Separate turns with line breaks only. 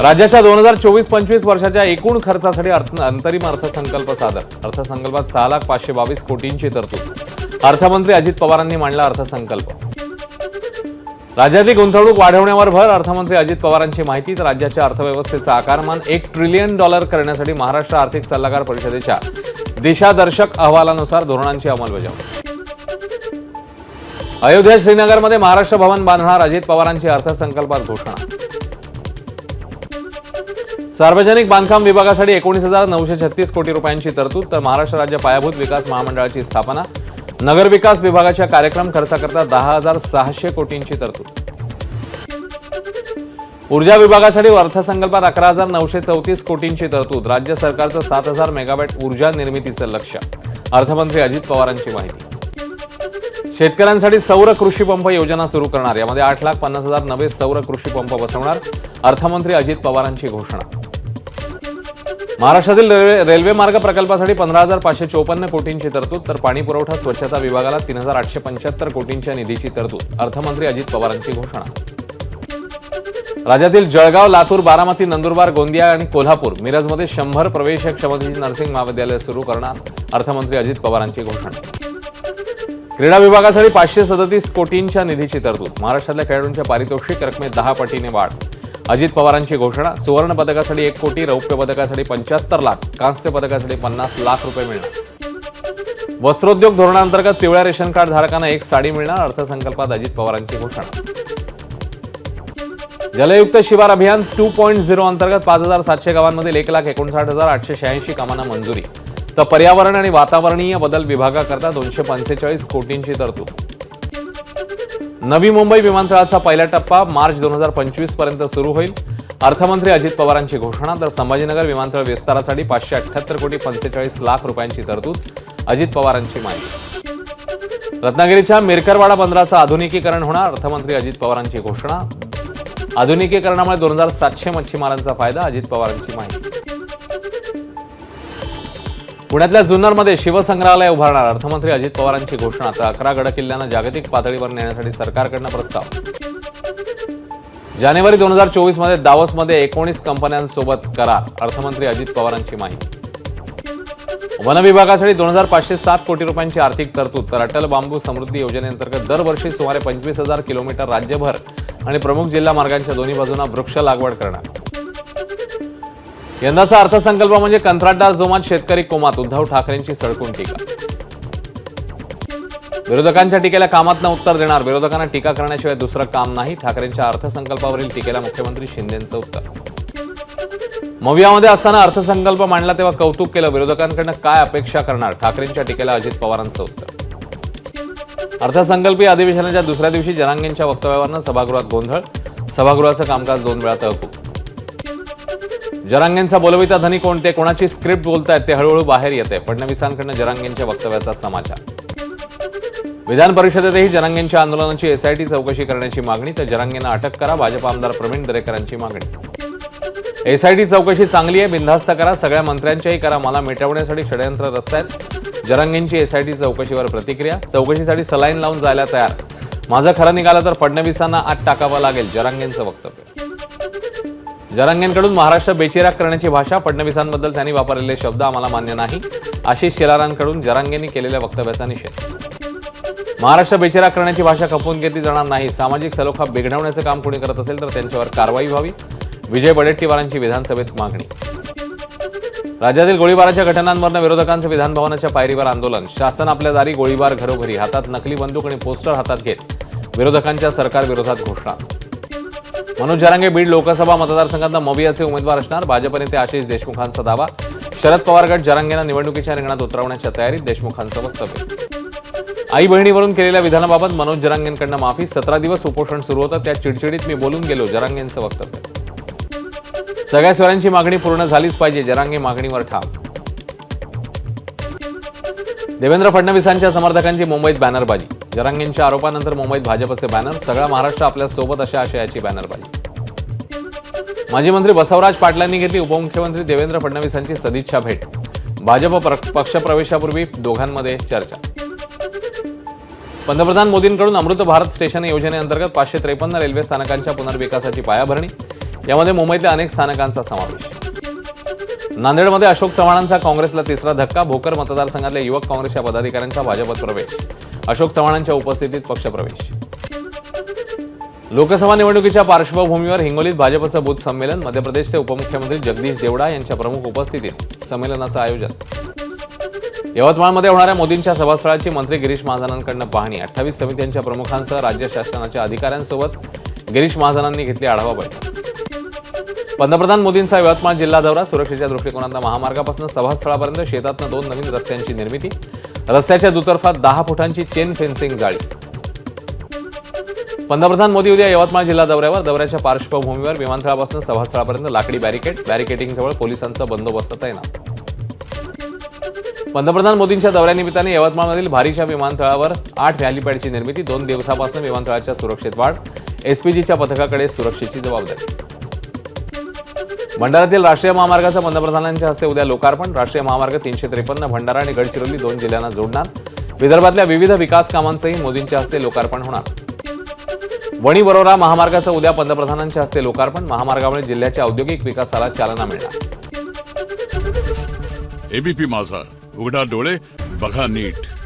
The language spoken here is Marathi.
राज्याच्या दोन हजार चोवीस पंचवीस वर्षाच्या एकूण खर्चासाठी अर्थ- अंतरिम अर्थसंकल्प सादर. अर्थसंकल्पात सहा लाख पाचशे बावीस कोटींची तरतूद. अर्थमंत्री अजित पवारांनी मांडला अर्थसंकल्प. राज्यातली गुंतवणूक वाढवण्यावर भर अर्थमंत्री अजित पवारांची माहिती तर राज्याच्या अर्थव्यवस्थेचं आकारमान एक ट्रिलियन डॉलर करण्यासाठी महाराष्ट्र आर्थिक सल्लागार परिषदेच्या दिशादर्शक अहवालानुसार धोरणांची अंमलबजावणी. अयोध्या श्रीनगरमध्ये महाराष्ट्र भवन बांधणार अजित पवारांची अर्थसंकल्पात घोषणा. सार्वजनिक बांधकाम विभागासाठी एकोणीस हजार नऊशे छत्तीस कोटी रुपयांची तरतूद तर महाराष्ट्र राज्य पायाभूत विकास महामंडळाची स्थापना नगरविकास विभागाच्या कार्यक्रम खर्चाकरता दहा हजार सहाशे कोटींची तरतूद. ऊर्जा विभागासाठी अर्थसंकल्पात अकरा हजार नऊशे चौतीस कोटींची तरतूद राज्य सरकारचं सात हजार मेगावॅट ऊर्जा निर्मितीचं लक्ष्य अर्थमंत्री अजित पवारांची माहिती. शेतकऱ्यांसाठी सौर कृषी पंप योजना सुरू करणार यामध्ये आठ लाख पन्नास हजार नवे सौर कृषी पंप बसवणार अर्थमंत्री अजित पवारांची घोषणा. महाराष्ट्रातील रेल्वे रेल्वे मार्ग प्रकल्पासाठी पंधरा हजार पाचशे चोपन्न कोटींची तरतूद तर पाणी पुरवठा स्वच्छता विभागाला तीन हजार आठशे पंच्याहत्तर कोटींच्या निधीची तरतूद अर्थमंत्री अजित पवारांची घोषणा. राज्यातील जळगाव लातूर बारामती नंदुरबार गोंदिया आणि कोल्हापूर मिरजमध्ये शंभर प्रवेश क्षमतेची नर्सिंग महाविद्यालय सुरू करणार अर्थमंत्री अजित पवारांची घोषणा. क्रीडा विभागासाठी पाचशे सदतीस कोटींच्या निधीची तरतूद महाराष्ट्रातल्या खेळाडूंच्या पारितोषिक रकमेत दहा पटीने वाढ अजित पवारांची घोषणा. सुवर्ण पदकासाठी एक कोटी रौप्य पदकासाठी पंच्याहत्तर लाख कांस्य पदकासाठी पन्नास लाख रुपये मिळणार. वस्त्रोद्योग धोरणांतर्गत पिवळ्या रेशन कार्ड धारकांना एक साडी मिळणार अर्थसंकल्पात अजित पवारांची घोषणा. जलयुक्त शिवार अभियान टू पॉईंट झिरो अंतर्गत पाच हजार सातशे गावांमधील एक लाख एकोणसाठ हजार आठशे शहाऐंशी कामांना मंजुरी. तर पर्यावरण आणि वातावरणीय बदल विभागाकरता दोनशे पंचेचाळीस कोटींची तरतूद. नवी मुंबई विमानतळाचा पहिला टप्पा मार्च दोन हजार पंचवीसपर्यंत सुरू होईल. अर्थमंत्री अजित पवारांची घोषणा तर संभाजीनगर विमानतळ विस्तारासाठी पाचशे अठ्ठ्याहत्तर कोटी पंचेचाळीस लाख रुपयांची तरतूद अजित पवारांची माहिती. रत्नागिरीच्या मिरकरवाडा बंदराचं आधुनिकीकरण होणार अर्थमंत्री अजित पवारांची घोषणा. आधुनिकीकरणामुळे दोन हजार सातशे मच्छीमारांचा फायदा अजित पवारांची माहिती. पुण्यातल्या जुन्नरमध्ये शिवसंग्रहालय उभारणार अर्थमंत्री अजित पवारांची घोषणा तर अकरा गड किल्ल्यांना जागतिक पातळीवर नेण्यासाठी सरकारकडनं प्रस्ताव. जानेवारी दोन हजार चोवीसमध्ये एकोणीस कंपन्यांसोबत करार अर्थमंत्री अजित पवारांची माहिती. वन विभागासाठी दोन हजार पाचशे सात कोटी रुपयांची आर्थिक तरतूद तर अटल बांबू समृद्धी योजनेअंतर्गत दरवर्षी सुमारे पंचवीस हजार किलोमीटर राज्यभर आणि प्रमुख जिल्हा मार्गांच्या दोन्ही बाजूंना वृक्ष लागवड करणार. यंदाचा अर्थसंकल्प म्हणजे कंत्राटदार जोमात शेतकरी कोमात. उद्धव ठाकरेंची सडकून टीका. विरोधकांच्या टीकेला कामात उत्तर देणार. विरोधकांना टीका करण्याशिवाय दुसरं काम नाही. ठाकरेंच्या अर्थसंकल्पावरील टीकेला मुख्यमंत्री शिंदेचं उत्तर. मवियामध्ये असताना अर्थसंकल्प मांडला तेव्हा कौतुक केलं. विरोधकांकडनं काय अपेक्षा करणार? ठाकरेंच्या टीकेला अजित पवारांचं उत्तर. अर्थसंकल्पीय अधिवेशनाच्या दुसऱ्या दिवशी जनांगेंच्या वक्तव्यावरनं सभागृहात गोंधळ. सभागृहाचं कामकाज दोन वेळा तहकूब. जरांगेंचा बोलविता धनी कोणते? कोणाची स्क्रिप्ट बोलतायत ते हळूहळू बाहेर येते. फडणवीसांकडनं जरांगेंच्या वक्तव्याचा समाचार. विधान परिषदेतही जरांगेंच्या आंदोलनाची एसआयटी चौकशी करण्याची मागणी तर जरांगेंना अटक करा. भाजप आमदार प्रवीण दरेकरांची मागणी. एसआयटी चौकशी चांगली आहे बिनधास्त करा. सगळ्या मंत्र्यांच्याही करा. मला मिटवण्यासाठी षडयंत्र रस्त्यात जरांगेंची एसआयटी चौकशीवर प्रतिक्रिया. चौकशीसाठी सलाईन लावून जायला तयार. माझं खरं निघालं तर फडणवीसांना आत टाकावं लागेल जरांगेंचं वक्तव्य. जरांग्यांकडून महाराष्ट्र बेचिराग करण्याची भाषा फडणवीसांबद्दल त्यांनी वापरलेले शब्द आम्हाला मान्य नाही. आशिष शेलारांकडून जरांगेंनी केलेल्या वक्तव्याचा निषेध. महाराष्ट्र बेचिराग करण्याची भाषा खपवून घेतली जाणार नाही. सामाजिक सलोखा बिघडवण्याचं काम कोणी करत असेल तर त्यांच्यावर कारवाई व्हावी. विजय वडेट्टीवारांची विधानसभेत मागणी. राज्यातील गोळीबाराच्या घटनांवरनं विरोधकांचं विधानभवनाच्या पायरीवर आंदोलन. शासन आपल्या दारी गोळीबार घरोघरी हातात नकली बंदूक आणि पोस्टर हातात घेत विरोधकांच्या सरकारविरोधात घोषणा. मनोज जरांगे बीड लोकसभा मतदारसंघात मवियाचे उमेदवार असणार. भाजप नेते आशिष देशमुखांचा दावा. शरद पवार गट जरांगेंना निवडणुकीच्या रिंगणात उतरवण्याच्या तयारीत देशमुखांचं वक्तव्य. आई बहिणीवरून केलेल्या विधानाबाबत मनोज जरांगेंकडनं माफी. सतरा दिवस उपोषण सुरू होतं. त्या चिडचिडीत मी बोलून गेलो जरांगेंचं वक्तव्य. सगळ्या स्वरांची मागणी पूर्ण झालीच पाहिजे जरांगे मागणीवर ठाम. देवेंद्र फडणवीसांच्या समर्थकांची मुंबईत बॅनरबाजी. जरांगेंच्या आरोपानंतर मुंबईत भाजपचे बॅनर सगळा महाराष्ट्र आपल्यासोबत अशा आशयाची बॅनरबाजी माजी मंत्री बसवराज पाटलांनी घेतली उपमुख्यमंत्री देवेंद्र फडणवीसांची सदिच्छा भेट. भाजप पक्षप्रवेशापूर्वी दोघांमध्ये चर्चा. पंतप्रधान मोदींकडून अमृत भारत स्टेशन योजनेअंतर्गत पाचशे त्रेपन्न रेल्वे स्थानकांच्या पुनर्विकासाची पायाभरणी. यामध्ये मुंबईतल्या अनेक स्थानकांचा समावेश. नांदेडमध्ये अशोक चव्हाणांचा काँग्रेसला तिसरा धक्का भोकर मतदारसंघातल्या युवक काँग्रेसच्या पदाधिकाऱ्यांचा भाजपत प्रवेश. अशोक चव्हाणांच्या उपस्थितीत पक्षप्रवेश. लोकसभा निवडणुकीच्या पार्श्वभूमीवर हिंगोलीत भाजपचं बूथ संमेलन मध्य प्रदेशचे उपमुख्यमंत्री जगदीश देवडा यांच्या प्रमुख उपस्थितीत संमेलनाचं आयोजन. यवतमाळमध्ये होणाऱ्या मोदींच्या सभास्थळाची मंत्री गिरीश महाजनांकडनं पाहणी. अठ्ठावीस समित्यांच्या प्रमुखांसह राज्य शासनाच्या अधिकाऱ्यांसोबत गिरीश महाजनांनी घेतली आढावा बैठक. पंतप्रधान मोदींचा यवतमाळ जिल्हा दौरा सुरक्षेच्या दृष्टिकोनातून महामार्गापासून सभास्थळापर्यंत शेतातनं दोन नवीन रस्त्यांची निर्मिती रस्त्याच्या दुतर्फात दहा फुटांची चेन फेन्सिंग जाळी. पंतप्रधान मोदी उद्या यवतमाळ जिल्हा दौऱ्यावर. दौऱ्याच्या पार्श्वभूमीवर विमानतळापासून सभास्थळापर्यंत लाकडी बॅरिकेड बॅरिकेडिंगजवळ पोलिसांचा बंदोबस्त तैनात. पंतप्रधान मोदींच्या दौऱ्यानिमित्ताने यवतमाळमधील भारीच्या विमानतळावर आठ व्हॅलीपॅडची निर्मिती दोन दिवसापासून विमानतळाच्या सुरक्षेत वाढ एसपीजीच्या पथकाकडे सुरक्षेची जबाबदारी. भंडाऱ्यातील राष्ट्रीय महामार्गाचं पंतप्रधानांच्या हस्ते उद्या लोकार्पण. राष्ट्रीय महामार्ग तीनशे त्रेपन्न भंडारा आणि गडचिरोली दोन जिल्ह्यांना जोडणार. विदर्भातल्या विविध विकास कामांचंही मोदींच्या हस्ते लोकार्पण होणार. वणी बरोरा महामार्गाचं उद्या पंतप्रधानांच्या हस्ते लोकार्पण. महामार्गामुळे जिल्ह्याच्या औद्योगिक विकासाला चालना मिळणार.
एबीपी माझा. उघडा डोळे बघा नीट.